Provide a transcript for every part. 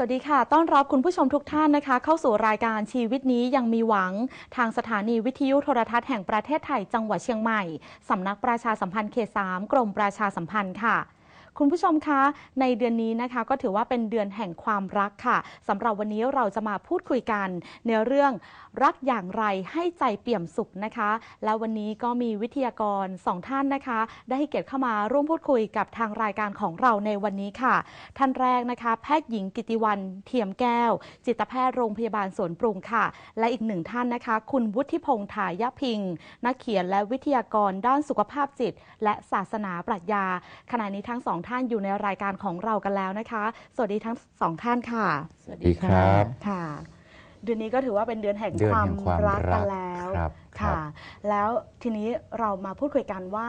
สวัสดีค่ะ ต้อนรับคุณผู้ชมทุกท่านนะคะ เข้าสู่รายการชีวิตนี้ยังมีหวัง ทางสถานีวิทยุโทรทัศน์แห่งประเทศไทยจังหวัดเชียงใหม่ สำนักประชาสัมพันธ์เขตสามกรมประชาสัมพันธ์ค่ะ คุณผู้ชมคะ ในเดือนนี้นะคะก็ถือว่าเป็นเดือนแห่งความรักค่ะสำหรับวันนี้เราจะมาพูดคุยกัน ในเรื่องรักอย่างไรให้ใจเปี่ยมสุขนะคะ และวันนี้ก็มีวิทยากรสองท่านนะคะ ได้ให้เกียรติเข้ามาร่วมพูดคุยกับทางรายการของเราในวันนี้ค่ะ ท่านแรกนะคะ แพทย์หญิงกิติวันเทียมแก้ว จิตแพทย์โรงพยาบาลสวนปรุงค่ะ และอีกหนึ่งท่านนะคะ คุณวุฒิพงษ์ถายพิงค์นักเขียนและวิทยากรด้านสุขภาพจิต และศาสนาปรัชญาขณะนี้ทั้งสองท่านอยู่ในรายการของเรากันแล้วนะคะ สวัสดีทั้งสองท่านค่ะ สวัสดีครับ ค่ะ เดือนนี้ก็ถือว่าเป็นเดือนแห่งเดือนความแห่งความรักรักันกแล้วครับครัค่ะบแล้วทีนี้เรามาพูดคุยกันว่า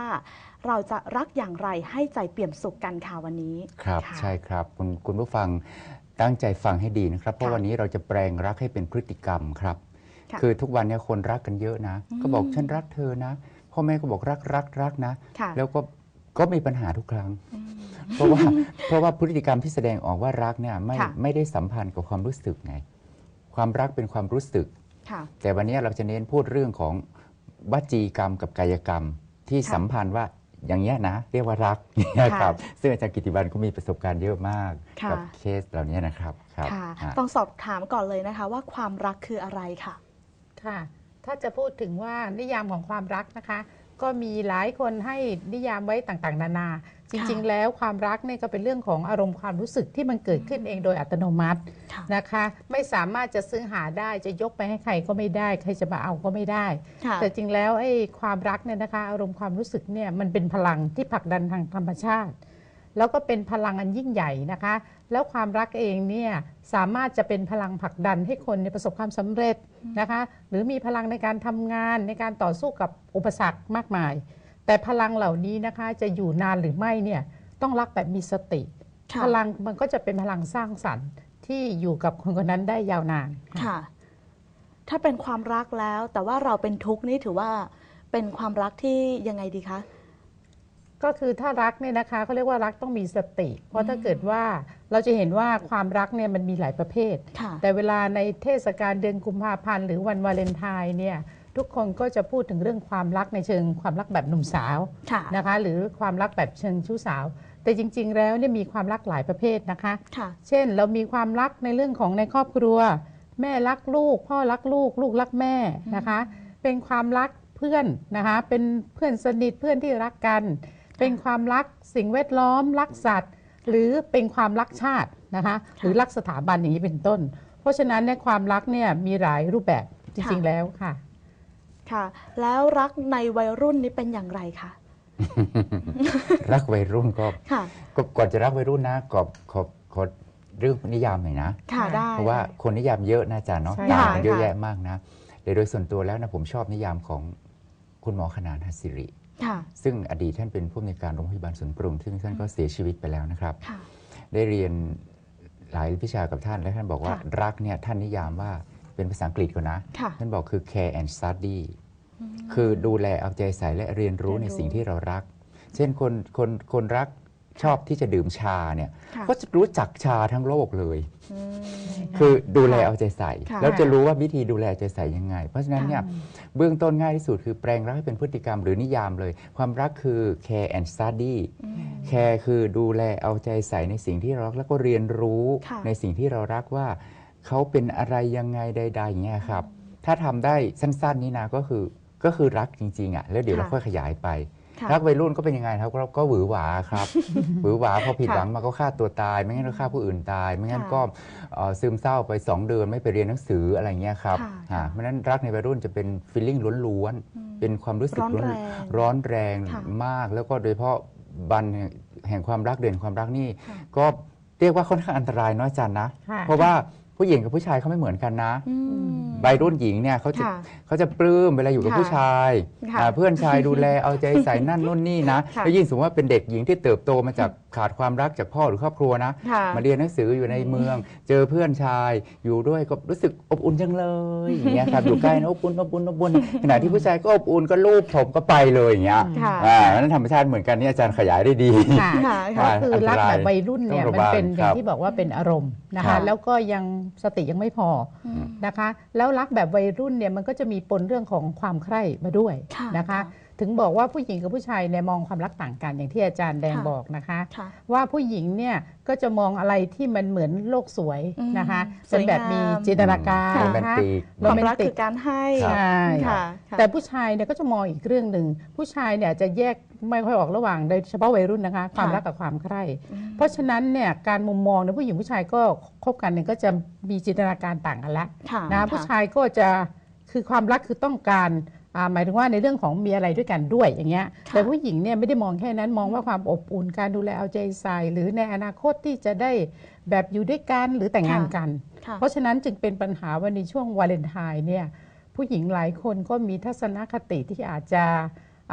เราจะรักอย่างไรให้ใจเปี่ยมสุขกันค่ะวันนี้ ครับค่ะใช่ครับคุณคุณผู้ฟังตั้งใจฟังให้ดีนะครับ เพราะค่ะวันนี้เราจะแปลงรักให้เป็นพฤติกรรมครับค่ะคือทุกวันเนี้คนรักกันเยอะนะอืมก็บอกฉันรักเธอนะพ่อแม่ก็บอกรักรักรักนะค่ะแล้วก็ ก็มีปัญหาทุกครั้งอืมเพราะว่าเพราะว่าพฤติกรรมที่แสดงออกว่ารักเนี่ยไม่ค่ะ ไม่ได้สัมพันธ์กับความรู้สึกไง ความรักเป็นความรู้สึก ค่ะ แต่วันนี้เราจะเน้นพูดเรื่องของวจีกรรมกับกายกรรมที่ค่ะสัมพันธ์ว่าอย่างเงี้ยนะ เรียกว่ารักเนี่ยค่ะครับซึ่งอาจารย์กิติบันก็มีประสบการณ์เยอะมากค่ะ กัเคสเหล่านี้นะครับครับค่ะอะต้องสอบถามก่อนเลยนะคะ ว่าความรักคืออะไรค่ะ ค่ะ ถ้าจะพูดถึงว่านิยามของความรักนะคะ ก็มีหลายคนให้นิยามไว้ต่างๆ นานา จริง ๆ แล้วความรักเนี่ยก็เป็นเรื่องของอารมณ์ความรู้สึกที่มันเกิดขึ้นเองโดยอัตโนมัติค่ะนะคะ ไม่สามารถจะซื้อหาได้จะยกไปให้ใครก็ไม่ได้ ใครจะมาเอาก็ไม่ได้ค่ะแต่จริงแล้วไอ้ความรักเนี่ยนะคะอารมณ์ความรู้สึกเนี่ยมันเป็นพลังที่ผลักดันทางธรรมชาติ แล้วก็เป็นพลังอันยิ่งใหญ่นะคะ แล้วความรักเองเนี่ยสามารถจะเป็นพลังผลักดันให้คนในยประสบความสำเร็จ นะคะหรือมีพลังในการทำงานในการต่อสู้กับอุปสรรคมากมาย แต่พลังเหล่านี้นะคะจะอยู่นานหรือไม่เนี่ยต้องรักแบบมีสติค่ะพลังมันก็จะเป็นพลังสร้างสรรค์ที่อยู่กับคนคนนั้นได้ยาวนานค่ะ ถ้าเป็นความรักแล้วแต่ว่าเราเป็นทุกข์นี่ถือว่าเป็นความรักที่ยังไงดีคะ ก็คือถ้ารักเนี่ยนะคะเขาเรียกว่ารักต้องมีสติ เพราะถ้าเกิดว่าเราจะเห็นว่าความรักเนี่ยมันมีหลายประเภทค่ะแต่เวลาในเทศกาลเดือนกุมภาพันธ์หรือวันวาเลนไทน์เนี่ยทุกคนก็จะพูดถึงเรื่องความรักในเชิงความรักแบบหนุ่มสาวค่ะนะคะ หรือความรักแบบเชิงชู้สาว แต่จริง ๆ แล้วเนี่ยมีความรักหลายประเภทนะคะค่ะเช่นเรามีความรักในเรื่องของในครอบครัว แม่รักลูก พ่อรักลูก ลูกรักแม่นะคะ เป็นความรักเพื่อนนะคะเป็นเพื่อนสนิทเพื่อนที่รักกัน เป็นความรักสิ่งแวดล้อม รักสัตว์ หรือเป็นความรักชาตินะคะหรือรักสถาบันอย่างนี้เป็นต้น เพราะฉะนั้นเนี่ยความรักเนี่ยมีหลายรูปแบบจริงๆแล้วค่ะค่ะ แล้วรักในวัยรุ่นนี่เป็นอย่างไรคะรักวัยรุ่นก็ค่ะก็ก่อนจะรักวัยรุ่นนะขอขอขอเรื่องนิยามหน่อยนะค่ะได้เพราะว่าคนนิยามเยอะนะอาจารย์เนาะใช่ต่างค่ะกันเยอะค่ะแยะมากนะแต่โดยส่วนตัวแล้วนะผมชอบนิยามของคุณหมอขนานหัสสิริค่ะ ซึ่งอดีตท่านเป็นผู้อำนวยการโรงพยาบาลสวนปรุงซึ่งท่านก็เสียชีวิตไปแล้วนะครับค่ะได้เรียนหลายวิชากับท่านและท่านบอกว่าค่ะรักเนี่ยท่านนิยามว่าเป็นภาษาอังกฤษก่อนนะค่ะท่านบอกคือ care and study คือดูแลเอาใจใส่และเรียนรู้เรียนรู้ในสิ่งที่เรารัก เช่นคนคนคนรัก ชอบที่จะดื่มชาเนี่ยค่ะก็จะรู้จักชาทั้งโลกเลย อืม คือดูแลค่ะเอาใจใส่ ค่ะ แล้วจะรู้ว่าวิธีดูแลเอาใจใส่ยังไง เพราะฉะนั้นเนี่ยค่ะเบื้องต้นง่ายที่สุดคือแปลงรักให้เป็นพฤติกรรมหรือนิยามเลย ความรักคือ care and study อืม แคร์คือดูแลเอาใจใส่ในสิ่งที่เรารักแล้วก็เรียนรู้ค่ะ ในสิ่งที่เรารักว่าเขาเป็นอะไรยังไงใดๆอย่างเงี้ยครับ ถ้าทำได้สั้นๆนี้นะก็คือก็คือรักจริงๆอะแล้วเดี๋ยวเราค่ะค่อยขยายไป ค่ะรักวัยรุ่นก็เป็นยังไงครับก็ก็หวือหวาครับหวือหวาพอผิดค่ะหวังมาก็ฆ่าตัวตาย ไม่งั้นก็ฆ่าผู้อื่นตาย ไม่งั้นค่ะก็เอ่อซึมเศร้าไป 2 เดือนไม่ไปเรียนหนังสืออะไรเงี้ยครับค่ะอ่าค่ะเพราะฉะนั้นรักในวัยรุ่นจะเป็นฟีลลิ่งล้วนอืมๆเป็นความรู้สึกร้อนแรงร้อนแรงค่ะมาก แล้วก็โดยเฉพาะบันแห่งความรักเด่นความรักนี่ค่ะก็เรียกว่าค่อนข้างอันตรายเน้อยจันนะค่ะเพราะว่า ผู้หญิงกับผู้ชายเขาไม่เหมือนกันนะอืม วัยรุ่นหญิงเนี่ยเขาจะค่ะเขาจะปลื้มเวลาอยู่กับค่ะผู้ชายค่ะอ่าเพื่อนชายดูแลเอาใจใส่นั่นนู่นนี่นะค่ะแล้วยิ่งสมมติว่าเป็นเด็กหญิงที่เติบโตมาจากขาดความรักจากพ่อหรือครอบครัวนะ ค่ะ มาเรียนหนังสืออยู่ในเมือง เจอเพื่อนชายอยู่ด้วยก็รู้สึกอบอุ่นจังเลยอย่างเงี้ยครับอยู่ใกล้นะอบอุ่นอบอุ่นอบอุ่นขณะที่ผู้ชายก็อบอุ่นก็ลูบผมก็ไปเลยอย่างเงี้ยค่ะ อ่านั้นธรรมชาติเหมือนกันนี่อาจารย์ขยายได้ดี ค่ะ ค่ะ ก็ค่ะคือรักแบบวัยรุ่นเนี่ยต้องระมันวังเป็นอครัย่างบที่บอกว่าเป็นอารมณ์นะครัคะ บแล้วก็ยังสติยังไม่พออนะคะ แล้วรักแบบวัยรุ่นเนี่ยมันก็จะมีปนเรื่องของความใคร่มาด้วยค่ะนะคะค่ะ ถึงบอกว่าผู้หญิงกับผู้ชายเนี่ยมองความรักต่างกันอย่างที่อาจารย์แดงค่ะบอกนะคะ ค่ะว่าผู้หญิงเนี่ยก็จะมองอะไรที่มันเหมือนโลกสวยนะคะอืมเป็นแบบมีสวยงามจินตนาการโรนะแมนคะ ติกโรความแมนรักติคืกอการให้ใช่ ค่ะค่ะ แต่ผู้ชายเนี่ยก็จะมองอีกเรื่องหนึ่งผู้ชายเนี่ยจะแยกไม่ค่อยออกระหว่างโดยเฉพาะวัยรุ่นนะคะ ความรักกับความใคร่เพราะฉะนั้นเนี่ยการมุมมองในผู้หญิงผู้ชายก็คบกันเนี่ยก็จะมีจินตนาการต่างกันละค่ะ นะผู้ชายก็จะคือความรักคือต้องการอ่า หมายถึงว่าในเรื่องของมีอะไรด้วยกันด้วยอย่างเงี้ยค่ะแต่ผู้หญิงเนี่ยไม่ได้มองแค่นั้นมองว่าความอบอุ่นการดูแลเอาใจใส่หรือในอนาคตที่จะได้แบบอยู่ด้วยกันหรือแต่งงานกันค่ะเพราะฉะนั้นจึงเป็นปัญหาว่าในช่วงวาเลนไทน์เนี่ยผู้หญิงหลายคนก็มีทัศนคติที่อาจจะ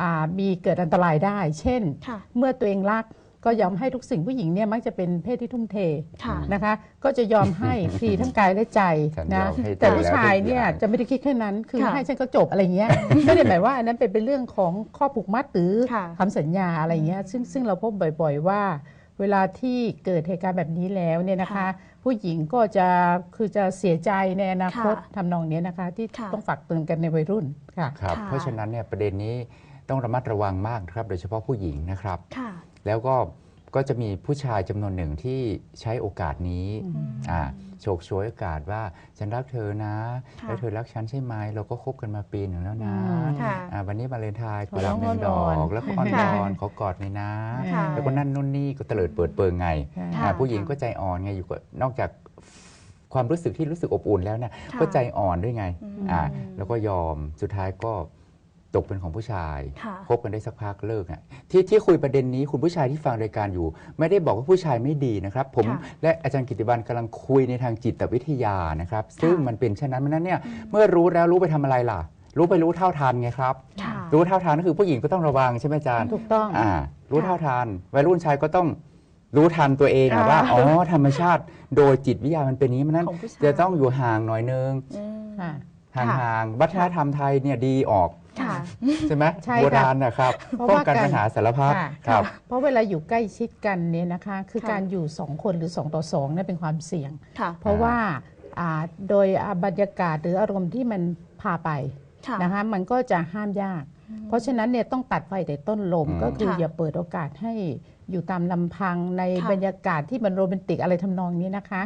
อ่ามีเกิดอันตรายได้ เช่นค่ะเมื่อตัวเองรัก ก็ยอมให้ทุกสิ่งผู้หญิงเนี่ยมักจะเป็นเพศที่ทุ่มเทค่ะนะคะ ก็จะยอมให้ฟรีทั้งกายและใจฉันนะยอมให้เธอแต่ผู้ชายแล้วทุกเนี่ยอย่าง จะไม่ได้คิดแค่นั้น คือค่ะให้ฉันก็จบอะไรเงี้ยไม่ได้หมายว่าอันนั้นเป็นเป็นเรื่องของข้อผูกมัดหรือค่ะ คำสัญญาอะไรเงี้ยซึ่งซึ่งเราพบบ่อยๆว่า เวลาที่เกิดเหตุการณ์แบบนี้แล้วเนี่ยนะคะ ค่ะผู้หญิงก็จะคือจะเสียใจในอนาคตค่ะทำนองเนี้ยนะคะ ที่ค่ะ ต้องฝากเตือนกันในวัยรุ่นค่ะ ครับค่ะ เพราะฉะนั้นเนี่ยประเด็นนี้ต้องระมัดระวังมากนะครับ โดยเฉพาะผู้หญิงนะครับ ค่ะ แล้วก็ก็จะมีผู้ชายจำนวนหนึ่งที่ใช้โอกาสนี้อ่าโฉกฉวยโอกาสว่าฉันรักเธอนะ ค่ะแล้วเธอรักฉันใช่ไหมเราก็คบกันมาปีหนึ่งแล้วนะอืมค่ะอ่าวันนี้มาเลนไทน์ขกุอหลาบหนึ่งดอ้ออนๆกแล้วก็อ้อนค่ะวอนขอกอดเลยนะ ค่ะ แล้วก็นั่นนู่นนี่ก็เตลิดเปิดเปิงไง ค่ะ อ่าผู้หญิงก็ใจอ่อนไงอยู่กับนอกจากความรู้สึกที่รู้สึกอบอุ่นแล้วเนี่ยค่ะก็ใจอ่อนด้วยไงอืมอ่าแล้วก็ยอมสุดท้ายก็ ตกเป็นของผู้ชายค่ะคบกันได้สักพักเลิกอะที่ที่คุยประเด็นนี้คุณผู้ชายที่ฟังรายการอยู่ ไม่ได้บอกว่าผู้ชายไม่ดีนะครับ ผมค่ะและอาจารย์กิติบันกำลังคุยในทางจิตวิทยานะครับ ซึ่งมันเป็นเช่นนั้นเพราะฉะนั้นเนี่ยเมื่อรู้แล้วรู้ไปทำอะไรล่ะ รู้ไปรู้เท่าทันไงครับ ค่ะ รู้เท่าทันก็คือผู้หญิงก็ต้องระวังใช่ไหมอาจารย์ ถูกต้อง อ่ารู้เท่าทันวัยรุ่นชายก็ต้องรู้ทันตัวเองอะว่าอ๋อธรรมชาติโดยจิตวิทยามันเป็นอย่างนี้เพราะฉะนั้นของผู้ชายจะต้องอยู่ห่างหน่อยนึงอืม ค่ะ ห่างๆวัฒนธรรมไทยเนี่ยดีออก ค่ะ ใช่ไหมใช่โบค่ะราณนะครับเพราะป้องว่ากันการ ปัญหาสารพัดค่ะ ครับ เพราะเวลาอยู่ใกล้ชิดกันเนี่ยนะคะ คือค่ะ การอยู่สองคนหรือสองต่อสองเนี่ยเป็นความเสี่ยง ค่ะ เพราะว่าอ่าโดยอ่าบรรยากาศหรืออารมณ์ที่มันพาไปค่ะ นะคะมันก็จะห้ามยาก เพราะฉะนั้นเนี่ยต้องตัดไฟแต่ต้นลมอืม ก็คือค่ะอย่าเปิดโอกาสให้อยู่ตามลำพังในค่ะ บรรยากาศที่มันโรแมนติกอะไรทำนองนี้นะคะ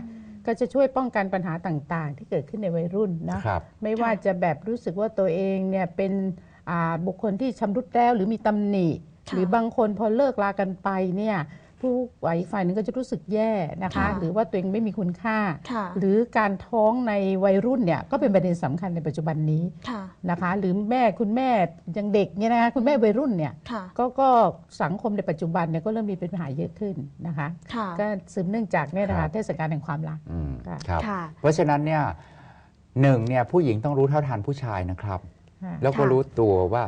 ก็จะช่วยป้องกันปัญหาต่างๆ ที่เกิดขึ้นในวัยรุ่นนะ ครับ ไม่ว่าจะแบบรู้สึกว่าตัวเองเนี่ยเป็นอ่าบุคคลที่ชำรุดแล้วหรือมีตำหนิ ค่ะ หรือบางคนพอเลิกลากันไปเนี่ย ผู้อีกฝ่ายหนึงก็จะรู้สึกแย่นะคะ ค่ะหรือว่าตัวเองไม่มีคุณค่า ค่ะ หรือการท้องในวัยรุ่นเนี่ยก็เป็นประเด็นสำคัญในปัจจุบันนี้ค่ะ นะคะ หรือแม่คุณแม่ยังเด็กเนี่ยนะคะคุณแม่วัยรุ่นเนี่ยค่ะ ก็ก็สังคมในปัจจุบันเนี่ยก็เริ่มมีปัญหาเยอะขึ้นนะคะ ค่ะ ก็สืบเนื่องจากเนี่ยนะครัคะบ เทศกาลแห่งความรัก อืมค่ะ ครับ ค่ะ เพราะฉะนั้นเนี่ยหนึ่งเนี่ยผู้หญิงต้องรู้เท่าทันผู้ชายนะครับ ค่ะ แล้วก็ค่ะ รู้ตัวว่า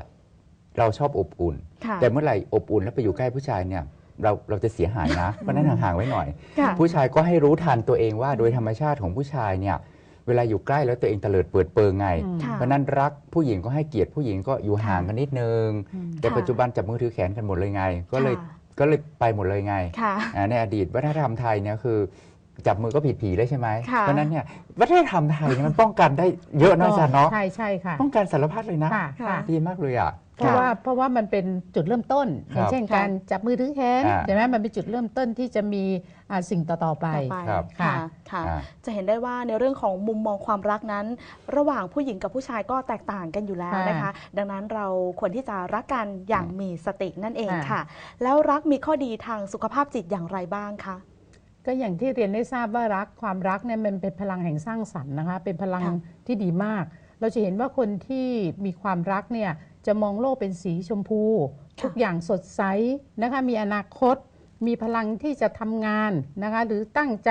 เราชอบอบอุ่น ค่ะ แต่เมื่อไหร่อบอุ่นแล้วไปอยู่ใกล้ผู้ชายเนี่ย เราเราจะเสียหายนะ เพราะฉะนั้นห่างๆไว้หน่อย ค่ะ ผู้ชายก็ให้รู้ทันตัวเองว่าโดยธรรมชาติของผู้ชายเนี่ยเวลาอยู่ใกล้แล้วตัวเองเตลิดเปิดเปิงไง อืม ค่ะ เพราะฉะนั้นรักผู้หญิงก็ให้เกียรติผู้หญิงก็อยู่ห่างกันนิดนึง อืม แต่ค่ะ ปัจจุบันจับมือถือแขนกันหมดเลยไง ก็เลยค่ะก็เลยไปหมดเลยไงค่ะ อ่าในอดีตวัฒนธรรมไทยเนี่ยคือ จับมือก็ผิดผีเลยใช่ไหมค่ะ เพราะฉะนั้นเนี่ยวัฒนธรรมไทยเนี่ยมันป้องกันได้เยอะนะอาจารย์เนาะใช่ใช่ค่ะป้องกันสารพัดเลยนะ ค่ะค่ะค่ะดีมากเลยอะ เพราะว่าเพราะว่ามันเป็นจุดเริ่มต้นคอรับย่างเช่นค่ะการจับมือถือแขนอ่าใช่ไหมมันเป็นจุดเริ่มต้นที่จะมีอ่าสิ่งต่อ ๆ ไปต่อไปครับค่ะค่ะค่ะอ่าจะเห็นได้ว่าในเรื่องของมุมมองความรักนั้น ระหว่างผู้หญิงกับผู้ชายก็แตกต่างกันอยู่แล้วค่ะนะคะ ดังนั้นเราควรที่จะรักกันอย่างมีสตินั่นเองค่ะค่ะ แล้วรักมีข้อดีทางสุขภาพจิตอย่างไรบ้างคะก็อย่างที่เรียนได้ทราบว่ารักความรักเนี่ยมันเป็นพลังแห่งสร้างสรรค์นะคะ เป็นพลังค่ะที่ดีมาก เราจะเห็นว่าคนที่มีความรักเนี่ย จะมองโลกเป็นสีชมพู ทุกอย่างสดใสนะคะมีอนาคต มีพลังที่จะทำงานนะคะหรือตั้งใจ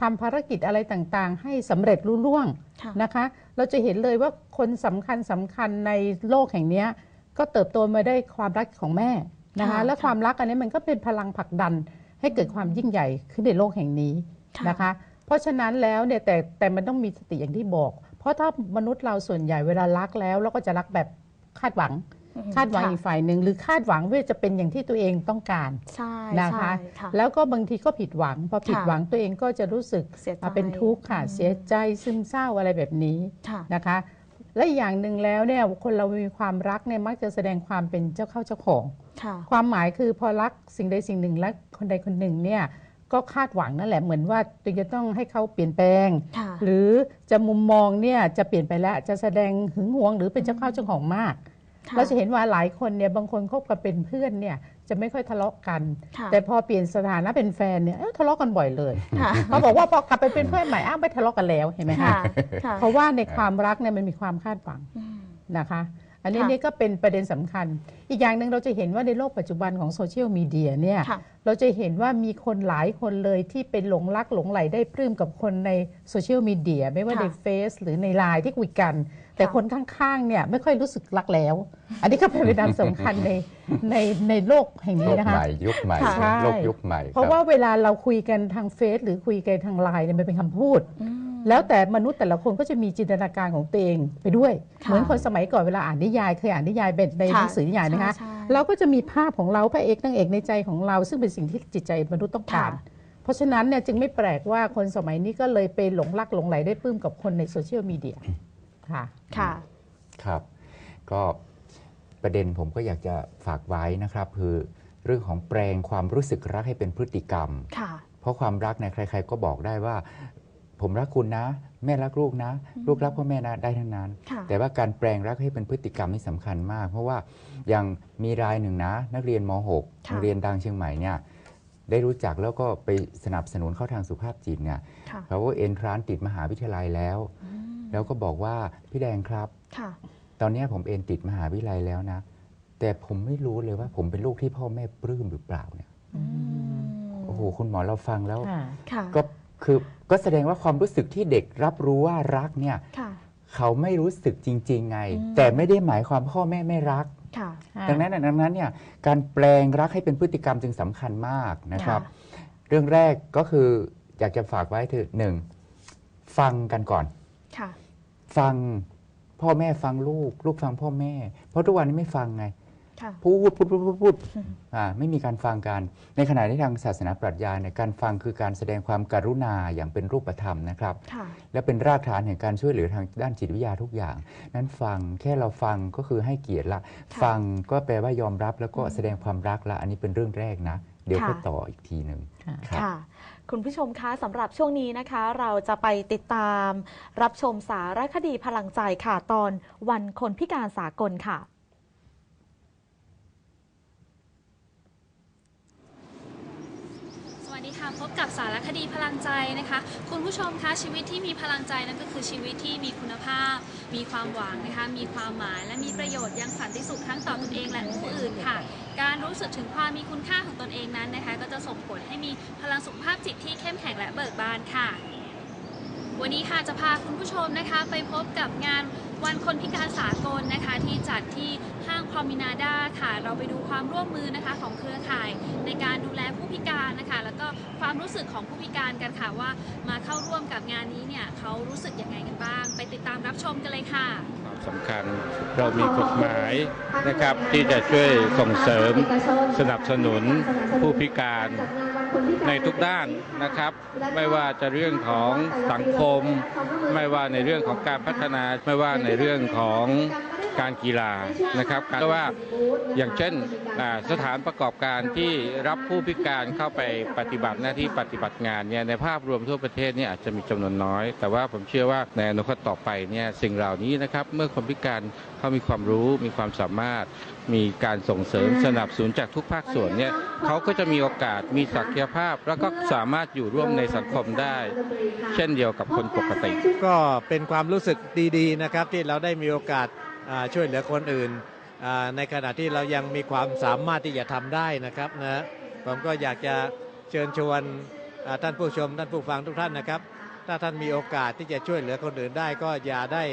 ทำภารกิจอะไรต่างๆ ให้สำเร็จรุ่ล่วงค่ะนะคะ เราจะเห็นเลยว่าคนสำคัญสำคัญในโลกแห่งเนี้ยก็เติบโตมาได้ความรักของแม่นะคะค่ะและความรักอันนี้มันก็เป็นพลังผลักดันให้เกิดความยิ่งใหญ่ขึ้นในโลกแห่งนี้ค่ะนะคะ เพราะฉะนั้นแล้วเนี่ยแต่แต่มันต้องมีสติอย่างที่บอก เพราะถ้ามนุษย์เราส่วนใหญ่เวลารักแล้วเราก็จะรักแบบ คาดหวังอืมคาดหวังค่ะอีกฝ่ายหนึ่งหรือคาดหวังว่าจะเป็นอย่างที่ตัวเองต้องการใช่นะคะใช่ค่ะแล้วก็บางทีก็ผิดหวังพอผิดค่ะหวังตัวเองก็จะรู้สึกเสียใจอะเป็นทุกข์ค่ะอืมเสียใจซึมเศร้าอะไรแบบนี้ค่ะนะคะและอีกอย่างหนึ่งแล้วเนี่ยคนเรามีความรักเนี่ยมักจะแสดงความเป็นเจ้าเข้าเจ้าของค่ะความหมายคือพอรักสิ่งใดสิ่งหนึ่งและคนใดคนหนึ่งเนี่ย ก็คาดหวังนั่นแหละเหมือนว่าตัวเองจะต้องให้เขาเปลี่ยนแปลงค่ะหรือจะมุมมองเนี่ยจะเปลี่ยนไปแล้วจะแสดงหึงหวงหรือเป็นเจ้าเข้าเจ้าของมากค่เราจะเห็นว่าหลายคนเนี่ยบางคนคบกันเป็นเพื่อนเนี่ยจะไม่ค่อยทะเลาะกันค่ะแต่พอเปลี่ยนสถานะเป็นแฟนเนี่ยเอ้าทะเลาะกันบ่อยเลยค่ะเขาบอกว่าพอกลับไปเป็นเพื่อนใหม่อ้าวไม่ทะเลาะกันแล้วเห็นไหมค่ะคะค่ะเพราะว่าในความรักเนี่ยมันมีความคาดหวังอืมนะคะ อันนี้ค่ะนี่ก็เป็นประเด็นสำคัญ อีกอย่างหนึ่งเราจะเห็นว่าในโลกปัจจุบันของโซเชียลมีเดียเนี่ยค่ะเราจะเห็นว่ามีคนหลายคนเลยที่เป็นหลงรักหลงไหลได้ปลื้มกับคนในโซเชียลมีเดียไม่ว่าค่ะในเฟซหรือในไลน์ที่คุยกัน แต่ค่ะคนข้างๆเนี่ยไม่ค่อยรู้สึกรักแล้ว อันนี้ก็เป็นประเด็นสำคัญในในในโลกแห่งโลนี้กนะคะใหม่ยุคใหม่ค่ะใช่โลกยุคใหม่ เพราะคบว่าเวลาเราคุยกันทางเฟซหรือคุยกันทางไลน์เนี่ยมันเป็นคำพูดอืม แล้วแต่มนุษย์แต่ละคนก็จะมีจินตนาการของตัวเองไปด้วยค่ะเหมือนคนสมัยก่อนเวลาอ่านนิยายเคยอ่านนิยายเป็นในค่ะหนังสือนิยายไหมคะใช่ใช่เราก็จะมีภาพของเราพระเอกนางเอกในใจของเรา ซึ่งเป็นสิ่งที่จิตใจมนุษย์ต้องการค่ะเพราะฉะนั้นเนี่ยจึงไม่แปลกว่าคนสมัยนี้ก็เลยไปหลงรักหลงไหลได้ปลื้มกับคนในโซเชียลมีเดียค่ะค่ะครับก็ประเด็นผมก็อยากจะฝากไว้นะครับ คือเรื่องของแปลงความรู้สึกรักให้เป็นพฤติกรรมค่ะเพราะความรักเนี่ยใคร ๆ ก็บอกได้ว่า ผมรักคุณนะ แม่รักลูกนะ ลูกรักพ่อแม่นะได้ทั้งนั้นค่ะแต่ว่าการแปลงรักให้เป็นพฤติกรรมนี่สำคัญมาก เพราะว่าอย่างมีรายหนึ่งนะ นักเรียนม .6 ค่ะโรงเรียนดังเชียงใหม่เนี่ยได้รู้จักแล้วก็ไปสนับสนุนเข้าทางสุภาพจิตเนี่ยค่ะเขาก็เอนทรานติดมหาวิทยาลัยแล้วอืมแล้วก็บอกว่าพี่แดงครับค่ะตอนเนี้ยผมเอนติดมหาวิทยาลัยแล้วนะ แต่ผมไม่รู้เลยว่าผมเป็นลูกที่พ่อแม่ปลื้มหรือเปล่าเนี่ยอืมโอ้โหคุณหมอเราฟังแล้วค่ะค่ะก็ คือก็แสดงว่าความรู้สึกที่เด็กรับรู้ว่ารักเนี่ยค่ะเขาไม่รู้สึกจริง ๆ ไง อืม แต่ไม่ได้หมายความพ่อแม่ไม่รัก ค่ะดังนั้นน่ะดังนั้นเนี่ยการแปลงรักให้เป็นพฤติกรรมจึงสำคัญมากนะครับค่ะเรื่องแรกก็คืออยากจะฝากไว้คือหนึ่งฟังกันก่อน ค่ะ ฟังพ่อแม่ฟังลูก ลูกฟังพ่อแม่ เพราะทุกวันนี้ไม่ฟังไงค่ะ พูดพูดพูดพูดพูดอืมอ่าไม่มีการฟังกัน ในขณะที่ทางศาสนาปรัชญาเนี่ยการฟังคือการแสดงความกรุณาอย่างเป็นรูปธรรมนะครับค่ะและเป็นรากฐานแห่งการช่วยเหลือทางด้านจิตวิทยาทุกอย่าง นั้นฟังแค่เราฟังก็คือให้เกียรติละค่ะฟังก็แปลว่ายอมรับแล้วก็แสดงความรักละ อันนี้เป็นเรื่องแรกนะ เดี๋ยวค่ะค่อยต่ออีกทีหนึ่งค่ะครับค่ะคุณผู้ชมคะสำหรับช่วงนี้นะคะ เราจะไปติดตาม รับชมสารคดีพลังใจค่ะตอนวันคนพิการสากลค่ะ สวัสดีค่ะ พบกับสารคดีพลังใจนะคะ คุณผู้ชมคะชีวิตที่มีพลังใจนั่นก็คือชีวิตที่มีคุณภาพ มีความหวังนะคะ มีความหมายและมีประโยชน์ยังสันติสุขทั้งต่อตนเองและผู้อื่นค่ะ การรู้สึกถึงความมีคุณค่าของตนเองนั้นนะคะ ก็จะส่งผลให้มีพลังสุขภาพจิตที่เข้มแข็งและเบิกบานค่ะ วันนี้ค่ะจะพาคุณผู้ชมนะคะ ไปพบกับงานวันคนพิการสากลนะคะที่จัดที่ ห้างพอมินาดาค่ะ เราไปดูความร่วมมือนะคะของเครือข่าย ในการดูแลผู้พิการนะคะ แล้วก็ความรู้สึกของผู้พิการกันค่ะว่ามาเข้าร่วมกับงานนี้เนี่ยเขารู้สึกยังไงกันบ้าง ไปติดตามรับชมกันเลยค่ะ ความสำคัญเรามีกฎหมายนะครับ ที่จะช่วยส่งเสริมสนับสนุนผู้พิการในทุกด้านนะครับ ไม่ว่าจะเรื่องของสังคม ไม่ว่าในเรื่องของการพัฒนา ไม่ว่าในเรื่องของ การกีฬานะครับก็ว่าอย่างเช่นอ่าสถานประกอบการที่รับผู้พิการเข้าไปปฏิบัติหน้าที่ปฏิบัติงานเนี่ยในภาพรวมทั่วประเทศเนี่ยอาจจะมีจำนวนน้อย แต่ว่าผมเชื่อว่าในอนาคตต่อไปเนี่ยสิ่งเหล่านี้นะครับเมื่อคนพิการเขามีความรู้มีความสามารถมีการส่งเสริมสนับสนุนจากทุกภาคส่วนเนี่ยเขาก็จะมีโอกาสมีศักยภาพ แล้วก็สามารถอยู่ร่วมในสังคมได้ เช่นเดียวกับคนปกติ ก็เป็นความรู้สึกดีๆนะครับที่เราได้มีโอกาสอ่า ช่วยเหลือคนอื่น ในขณะที่เรายังมีความสามารถที่จะทำได้นะครับนะผมก็อยากจะเชิญชวนท่านผู้ชมท่านผู้ฟังทุกท่านนะครับ ถ้าท่านมีโอกาสที่จะช่วยเหลือคนอื่นได้ก็อย่าได้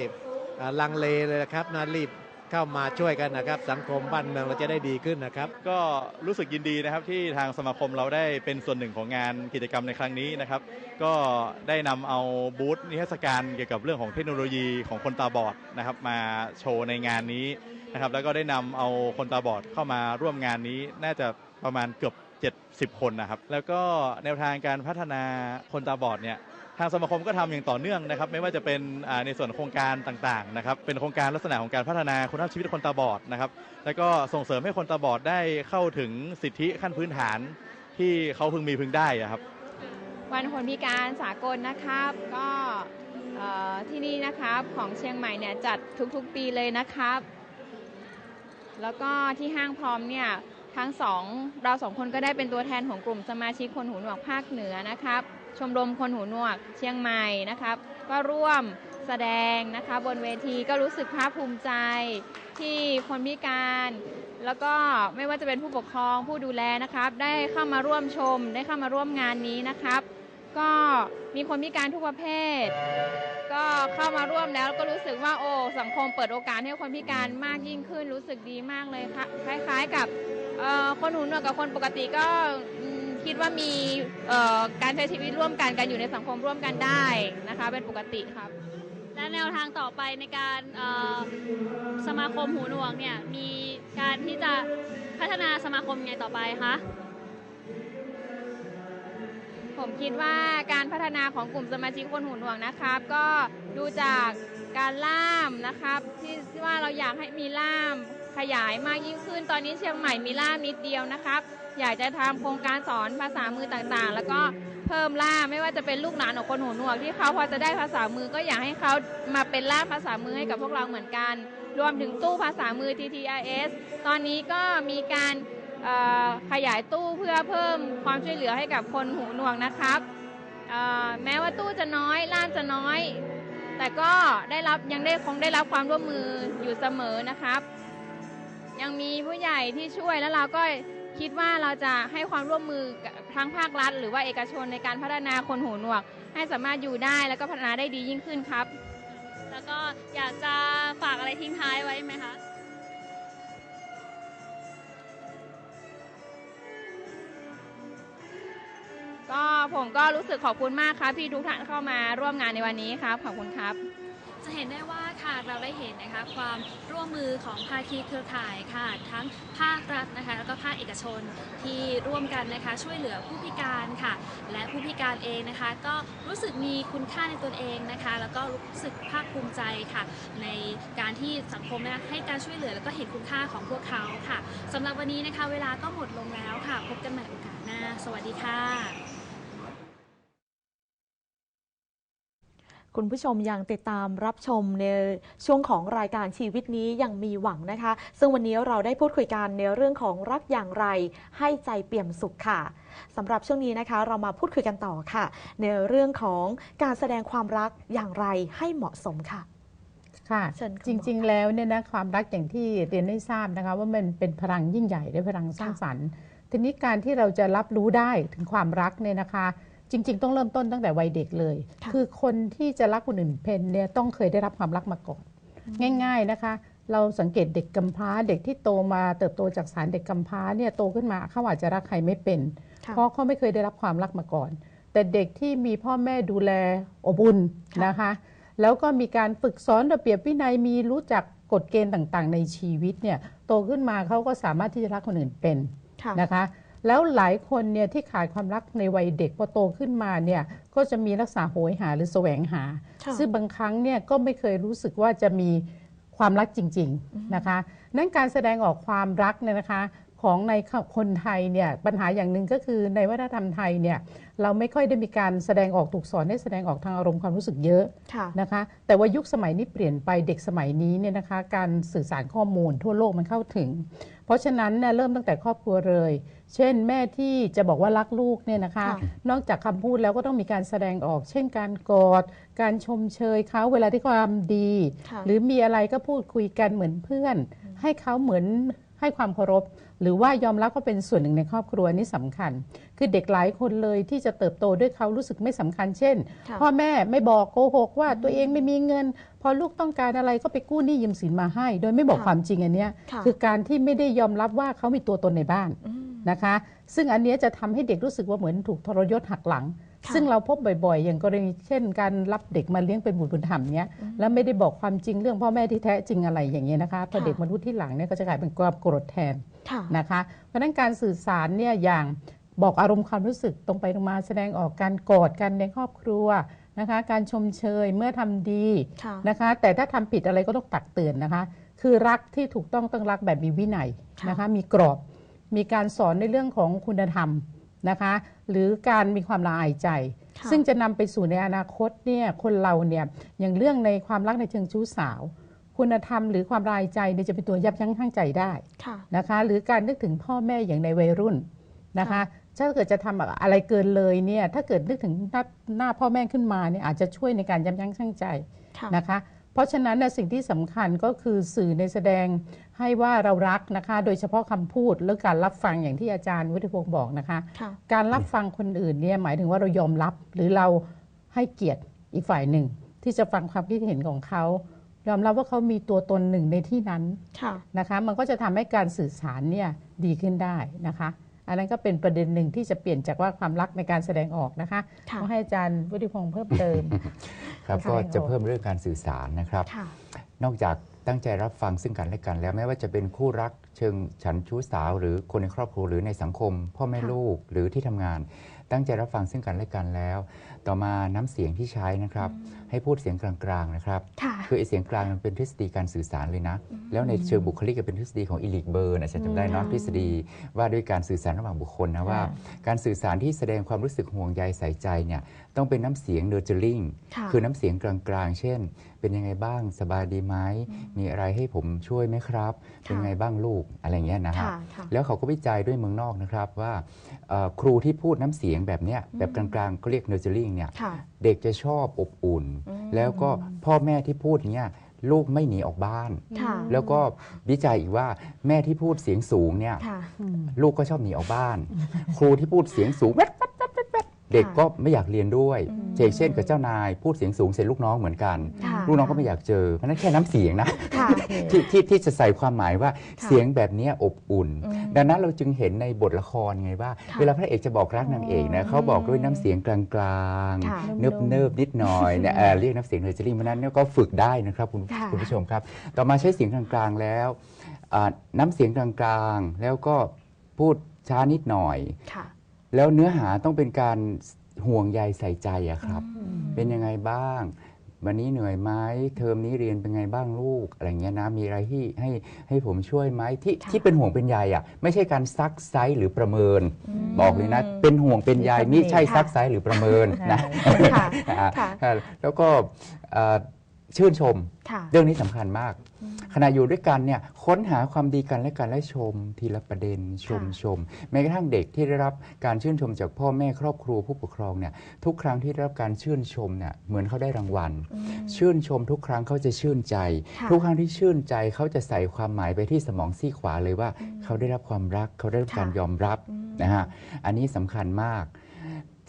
ลังเลเลยนะครับนะรีบ เข้ามาช่วยกันนะครับ สังคมบ้านเมืองเราจะได้ดีขึ้นนะครับ ก็รู้สึกยินดีนะครับที่ทางสมาคมเราได้เป็นส่วนหนึ่งของงานกิจกรรมในครั้งนี้นะครับ ก็ได้นำเอาบูธนิทรรศการเกี่ยวกับเรื่องของเทคโนโลยีของคนตาบอดนะครับ มาโชว์ในงานนี้นะครับ แล้วก็ได้นำเอาคนตาบอดเข้ามาร่วมงานนี้ น่าจะประมาณเกือบ70 คนนะครับ แล้วก็แนวทางการพัฒนาคนตาบอดเนี่ย ทางสมาคมก็ทำอย่างต่อเนื่องนะครับไม่ว่าจะเป็นในส่วนโครงการต่างๆนะครับเป็นโครงการลักษณะของการพัฒนาคุณภาพชีวิตคนตาบอดนะครับแล้วก็ส่งเสริมให้คนตาบอดได้เข้าถึงสิทธิขั้นพื้นฐานที่เขาพึงมีพึงได้อะครับ วันคนพิการสากลนะครับก็ที่นี่นะครับของเชียงใหม่เนี่ยจัดทุกๆปีเลยนะครับ แล้วก็ที่ห้างพร้อมเนี่ยทั้งสองเราสองคนก็ได้เป็นตัวแทนของกลุ่มสมาชิกคนหูหนวกภาคเหนือนะครับ ชมรมคนหูหนวกเชียงใหม่นะครับ ก็ร่วมแสดงนะคะบนเวทีก็รู้สึกภาคภูมิใจที่คนพิการ แล้วก็ไม่ว่าจะเป็นผู้ปกครองผู้ดูแลนะครับ ได้เข้ามาร่วมชม ได้เข้ามาร่วมงานนี้นะครับ ก็มีคนพิการทุกประเภท ก็เข้ามาร่วมแล้วก็รู้สึกว่าโอ้สังคมเปิดโอกาสให้คนพิการมากยิ่งขึ้นรู้สึกดีมากเลยค่ะคล้าย ๆ กับคนหูหนวกกับคนปกติก็ คิดว่ามีเอ่อการใช้ชีวิตร่วมกันการอยู่ในสังคมร่วมกันได้นะคะ เป็นปกติครับ และแนวทางต่อไปในการเอ่อสมาคมหูหนวกเนี่ยมีการที่จะพัฒนาสมาคมยังไงต่อไปคะผมคิดว่าการพัฒนาของกลุ่มสมาชิกคนหูหนวกนะครับ ก็ดูจากการล่ามนะครับที่ที่ว่าเราอยากให้มีล่ามขยายมากยิ่งขึ้น ตอนนี้เชียงใหม่มีล่ามนิดเดียวนะครับ อยากจะทำโครงการสอนภาษามือต่างๆ แล้วก็เพิ่มล่ามไม่ว่าจะเป็นลูกหลานของคนหูหนวกที่เขาพอจะได้ภาษามือก็อยากให้เขามาเป็นล่ามภาษามือให้กับพวกเราเหมือนกัน รวมถึงตู้ภาษามือ TTRS ตอนนี้ก็มีการขยายตู้เพื่อเพิ่มความช่วยเหลือให้กับคนหูหนวกนะครับแม้ว่าตู้จะน้อยล่ามจะน้อย แต่ก็ได้รับยังได้คงได้รับความร่วมมืออยู่เสมอนะครับ ยังมีผู้ใหญ่ที่ช่วยแล้วเราก็ คิดว่าเราจะให้ความร่วมมือกับทั้งภาครัฐ หรือว่าเอกชนในการพัฒนาคนหูหนวก ให้สามารถอยู่ได้แล้วก็พัฒนาได้ดียิ่งขึ้นครับ แล้วก็อยากจะฝากอะไรทิ้งท้ายไว้ไหมคะก็ผมก็รู้สึกขอบคุณมากครับที่ทุกท่านเข้ามาร่วมงานในวันนี้ครับขอบคุณครับ จะเห็นได้ว่าค่ะเราได้เห็นนะคะความร่วมมือของภาคีเครือข่ายค่ะทั้งภาครัฐนะคะแล้วก็ภาคเอกชนที่ร่วมกันนะคะช่วยเหลือผู้พิการค่ะ และผู้พิการเองนะคะ ก็รู้สึกมีคุณค่าในตนเองนะคะ แล้วก็รู้สึกภาคภูมิใจค่ะ ในการที่สังคมนะคะให้การช่วยเหลือแล้วก็เห็นคุณค่าของพวกเขาค่ะสำหรับวันนี้นะคะ เวลาก็หมดลงแล้วค่ะ พบกันใหม่โอกาสหน้า สวัสดีค่ะ คุณผู้ชมยังติดตามรับชมในช่วงของรายการชีวิตนี้ยังมีหวังนะคะ ซึ่งวันนี้เราได้พูดคุยกันในเรื่องของรักอย่างไร ให้ใจเปี่ยมสุขค่ะสำหรับช่วงนี้นะคะ เรามาพูดคุยกันต่อค่ะ ในเรื่องของการแสดงความรักอย่างไรให้เหมาะสมค่ะค่ะเชิญคุณจริง ๆ แล้วเนี่ยนะความรักอย่างที่เรียนได้ทราบนะคะ ว่ามันเป็นพลังยิ่งใหญ่และพลังสร้างสรรค์ทีนี้การที่เราจะรับรู้ได้ถึงความรักเนี่ยนะคะ จริง ๆ ต้องเริ่มต้นตั้งแต่วัยเด็กเลยค่ะคือคนที่จะรักคนอื่นเป็นเนี่ยต้องเคยได้รับความรักมาก่อน ง่าย ๆนะคะ เราสังเกตเด็กกำพร้าเด็กที่โตมาเติบโตจากสารเด็กกำพร้าเนี่ยโตขึ้นมาเขาอาจจะรักใครไม่เป็นค่ะเพราะเขาไม่เคยได้รับความรักมาก่อน แต่เด็กที่มีพ่อแม่ดูแลอบอุ่นค่ะนะคะ แล้วก็มีการฝึกสอนระเบียบวินัยมีรู้จักกฎเกณฑ์ต่างๆ ในชีวิตเนี่ยโตขึ้นมาเขาก็สามารถที่จะรักคนอื่นเป็นค่ะนะคะ แล้วหลายคนเนี่ยที่ขาดความรักในวัยเด็กพอโตขึ้นมาเนี่ยก็จะมีลักษณะโหยหาหรือแสวงหา ค่ะ ซึ่งบางครั้งเนี่ยก็ไม่เคยรู้สึกว่าจะมีความรักจริง ๆนะคะนั้นการแสดงออกความรักเนี่ยนะคะ ของในคนไทยเนี่ยปัญหาอย่างหนึ่งก็คือในวัฒนธรรมไทยเนี่ยเราไม่ค่อยได้มีการแสดงออกถูกสอนให้แสดงออกทางอารมณ์ความรู้สึกเยอะค่ะนะคะ แต่ว่ายุคสมัยนี้เปลี่ยนไปเด็กสมัยนี้เนี่ยนะคะการสื่อสารข้อมูลทั่วโลกมันเข้าถึง เพราะฉะนั้นเนี่ยเริ่มตั้งแต่ครอบครัวเลย เช่นแม่ที่จะบอกว่ารักลูกเนี่ยนะคะค่ะนอกจากคำพูดแล้วก็ต้องมีการแสดงออก เช่นการกอด การชมเชยเขาเวลาที่เขาทำดีค่ะหรือมีอะไรก็พูดคุยกันเหมือนเพื่อน ให้เขาเหมือนให้ความเคารพ หรือว่ายอมรับเขาเป็นส่วนหนึ่งในครอบครัวนี่สำคัญ คือเด็กหลายคนเลยที่จะเติบโตด้วยเขารู้สึกไม่สำคัญ เช่นค่ะพ่อแม่ไม่บอกโกหกว่าตัวเองไม่มีเงิน พอลูกต้องการอะไรก็ไปกู้หนี้ยืมสินมาให้ โดยไม่บอกค่ะความจริงอันเนี้ยค่ะคือการที่ไม่ได้ยอมรับว่าเขามีตัวตนในบ้านอืมนะคะ ซึ่งอันเนี้ยจะทำให้เด็กรู้สึกว่าเหมือนถูกทรยศหักหลังค่ะ ซึ่งเราพบบ่อยๆ อย่างกรณีเช่น การรับเด็กมาเลี้ยงเป็นบุตรบุญธรรมเนี้ยอืมแล้วไม่ได้บอกความจริงเรื่องพ่อแม่ที่แท้จริงอะไรอย่างเงี้ยนะคะพอค่ะเด็กมารู้ที่หลังเนี่ยก็จะกลายเป็นความโกรธแทนค่ะนะคะเพราะฉะนั้นการสื่อสารเนี่ยอย่างบอกอารมณ์ความรู้สึกตรงไปตรงมาแสดงออกการกอดกันในครอบครัวนะคะการชมเชยเมื่อทำดีค่ะนะคะ แต่ถ้าทำผิดอะไรก็ต้องตักเตือนนะคะ คือรักที่ถูกต้องต้องรักแบบมีวินัยค่ะนะคะ มีกรอบ มีการสอนในเรื่องของคุณธรรม นะคะหรือการมีความละอายใจค่ะซึ่งจะนำไปสู่ในอนาคตเนี่ยคนเราเนี่ยอย่างเรื่องในความรักในเชิงชู้สาว คุณธรรมหรือความละอายใจเนี่ยจะเป็นตัวยับยั้งชั่งใจได้ค่ะนะคะหรือการนึกถึงพ่อแม่อย่างในวัยรุ่นนะคะถ้าเกิดจะทำอะไรเกินเลยเนี่ยถ้าเกิดนึกถึงหน้าหน้าพ่อแม่ขึ้นมาเนี่ยอาจจะช่วยในการยับยั้งชั่งใจค่ะนะคะ เพราะฉะนั้นนะสิ่งที่สำคัญก็คือสื่อในแสดงให้ว่าเรารักนะคะ โดยเฉพาะคำพูดและการรับฟังอย่างที่อาจารย์วุฒิพงศ์บอกนะคะค่ะการรับฟังคนอื่นเนี่ยหมายถึงว่าเรายอมรับ หรือเราให้เกียรติอีกฝ่ายหนึ่ง ที่จะฟังความคิดเห็นของเขายอมรับว่าเขามีตัวตนหนึ่งในที่นั้นค่ะนะคะ มันก็จะทำให้การสื่อสารเนี่ยดีขึ้นได้นะคะ อันนั้นก็เป็นประเด็นหนึ่งที่จะเปลี่ยนจากว่าความรักในการแสดงออกนะคะค่ะก็ให้อาจารย์วุฒิพงศ์เพิ่มเติมครับค่ะก็จะเพิ่มเรื่องการสื่อสารนะครับค่ะนอกจากตั้งใจรับฟังซึ่งกันและกัน แล้วแม้ว่าจะเป็นคู่รักเชิงฉันชู้สาว หรือคนในครอบครัวหรือในสังคม พ่อแม่ค่ะลูกหรือที่ทำงาน ตั้งใจรับฟังซึ่งกันและกันแล้ว ต่อมาน้ำเสียงที่ใช้นะครับ ให้พูดเสียงกลางๆนะครับค่ะคือไอ้เสียงกลางมันเป็นทฤษฎีการสื่อสารเลยนะ แล้วในเชิงบุคลิกก็เป็นทฤษฎีของอีลิกเบอร์นะฉันจำได้เนอะอืมทฤษฎีว่าด้วยการสื่อสารระหว่างบุคคลนะว่า การสื่อสารที่แสดงความรู้สึกห่วงใยใส่ใจเนี่ยต้องเป็นน้ำเสียง nurturing ค่ะคือน้ำเสียงกลางๆ เช่นเป็นยังไงบ้างสบายดีไหมมีอะไรให้ผมช่วยไหมครับ เป็นไงบ้างลูกอะไรอย่างเงี้ยนะฮะค่ะค่ะแล้วเขาก็วิจัยด้วยเมืองนอกนะครับว่าเอ่อครูที่พูดน้ำเสียงแบบเนี้ยแบบกลางๆก็เรียก nurturing เนี่ยค่ะเด็กจะชอบอบอุ่นอืมแล้วก็พ่อแม่ที่พูดอย่างเงี้ยลูกไม่หนีออกบ้านค่ะแล้วก็วิจัยอีกว่าแม่ที่พูดเสียงสูงเนี่ยค่ะลูกก็ชอบหนีออกบ้าน ครูที่พูดเสียงสูง เด็กก็ไม่อยากเรียนด้วยอืมเช่นเช่นกับเจ้านายพูดเสียงสูงเสร็จลูกน้องเหมือนกัน ค่ะลูกน้องก็ไม่อยากเจอเพราะฉะนั้นแค่น้ำเสียงนะ ค่ะที่ที่ที่จะใส่ความหมายว่าค่ะเสียงแบบเนี้ยอบอุ่น อืม ดังนั้นเราจึงเห็นในบทละครไงว่า ค่ะเวลาพระเอกจะบอกรักนางเอกนะเขาบอกด้วยน้ำเสียงกลางค่ะ ๆ เนิบเนิบๆนิดหน่อยเนี่ยเอ่อเรียกน้ำเสียงเนอร์เจอรี่เพราะฉะนั้นเนี่ยก็ฝึกได้นะครับคุณค่ะคุณผู้ชมครับ ต่อมาใช้เสียงกลางๆแล้วอ่าน้ำเสียงกลางๆแล้วก็พูดช้านิดหน่อย ค่ะ แล้วเนื้อหาต้องเป็นการห่วงใยใส่ใจอะครับ เป็นยังไงบ้าง วันนี้เหนื่อยไหมเทอมนี้เรียนเป็นไงบ้างลูกอะไรเงี้ยนะมีอะไรที่ให้ให้ผมช่วยไหมที่ค่ะที่เป็นห่วงเป็นใยอะ ไม่ใช่การซักไซส์หรือประเมินมบอกเลยนะ เป็นห่วงเป็นใยมีไม่ใช่ค่ะซักไซส์หรือประเมินนะค่ะอ่าค่ะค่ะแล้วก็เอ่อชื่นชมค่ะเรื่องนี้สำคัญมาก ขณะอยู่ด้วยกันเนี่ยค้นหาความดีกันและกันและชม ทีละประเด็นชมค่ะชมแม้กระทั่งเด็กที่ได้รับการชื่นชมจากพ่อแม่ครอบครัวผู้ปกครองเนี่ยทุกครั้งที่ได้รับการชื่นชมเนี่ยเหมือนเขาได้รางวัลอืมชื่นชมทุกครั้งเขาจะชื่นใจค่ะทุกครั้งที่ชื่นใจเขาจะใส่ความหมายไปที่สมองซีกขวาเลยว่า เขาได้รับความรักเขาได้รับการค่ะยอมรับอืมนะฮะอันนี้สำคัญมาก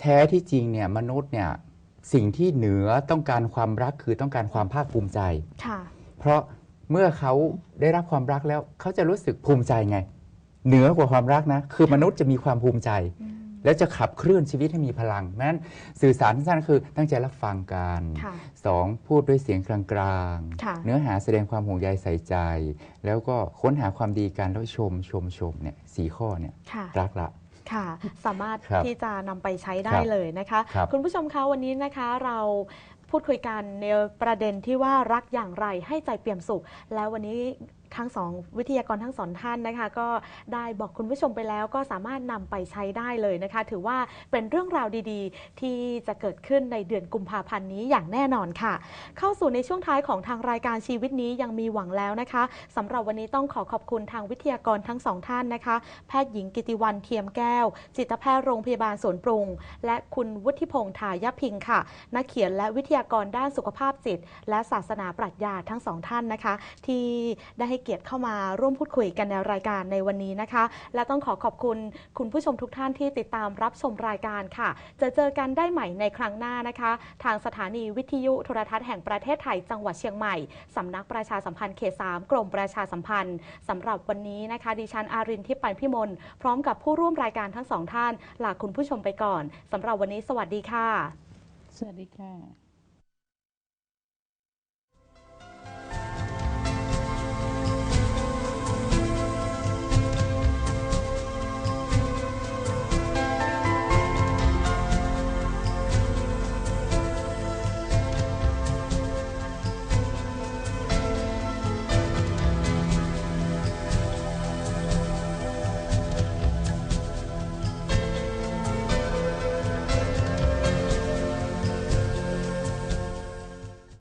แท้ที่จริงเนี่ยมนุษย์เนี่ยสิ่งที่เหนือต้องการความรักคือต้องการความภาคภูมิใจค่ะเพราะ เมื่อเขาได้รับความรักแล้วเขาจะรู้สึกภูมิใจไง เหนือกว่าความรักนะ คือมนุษย์จะมีความภูมิใจ แล้วจะขับเคลื่อนชีวิตให้มีพลังนั้นสื่อสารสั้นๆคือตั้งใจรับฟังกันค่ะสองพูดด้วยเสียงกลางค่ะๆเนื้อหาแสดงความห่วงใยใส่ใจ แล้วก็ค้นหาความดีกันแล้วชมชมชมเนี่ยสี่ข้อเนี่ยค่ะรักละค่ะสามารถครับที่จะนำไปใช้ได้ครับเลยนะคะครับคุณผู้ชมคะวันนี้นะคะเรา พูดคุยกันในประเด็นที่ว่ารักอย่างไรให้ใจเปี่ยมสุข แล้ววันนี้ ทั้งสองวิทยากรทั้งสองท่านนะคะ ก็ได้บอกคุณผู้ชมไปแล้ว ก็สามารถนำไปใช้ได้เลยนะคะ ถือว่าเป็นเรื่องราวดีๆ ที่จะเกิดขึ้นในเดือนกุมภาพันธ์นี้อย่างแน่นอนค่ะ เข้าสู่ในช่วงท้ายของทางรายการชีวิตนี้ยังมีหวังแล้วนะคะสำหรับวันนี้ต้องขอขอบคุณทางวิทยากรทั้งสองท่านนะคะ แพทย์หญิงกิติวันเทียมแก้ว จิตแพทย์โรงพยาบาลสวนปรุง และคุณวุฒิพงษ์ทายพิงค์ค่ะ นักเขียนและวิทยากรด้านสุขภาพจิต และศาสนาปรัชญาทั้งสองท่านนะคะ ที่ได้ให้เกียรติเข้ามาร่วมพูดคุยกันในรายการในวันนี้นะคะ และต้องขอขอบคุณคุณผู้ชมทุกท่านที่ติดตามรับชมรายการค่ะ จะเจอกันได้ใหม่ในครั้งหน้านะคะ ทางสถานีวิทยุโทรทัศน์แห่งประเทศไทยจังหวัดเชียงใหม่ สำนักประชาสัมพันธ์เขต3กรมประชาสัมพันธ์สำหรับวันนี้นะคะ ดิฉันอารินทิปันพิมลพร้อมกับผู้ร่วมรายการทั้งสองท่านลาคุณผู้ชมไปก่อนสำหรับวันนี้สวัสดีค่ะ สวัสดีค่ะ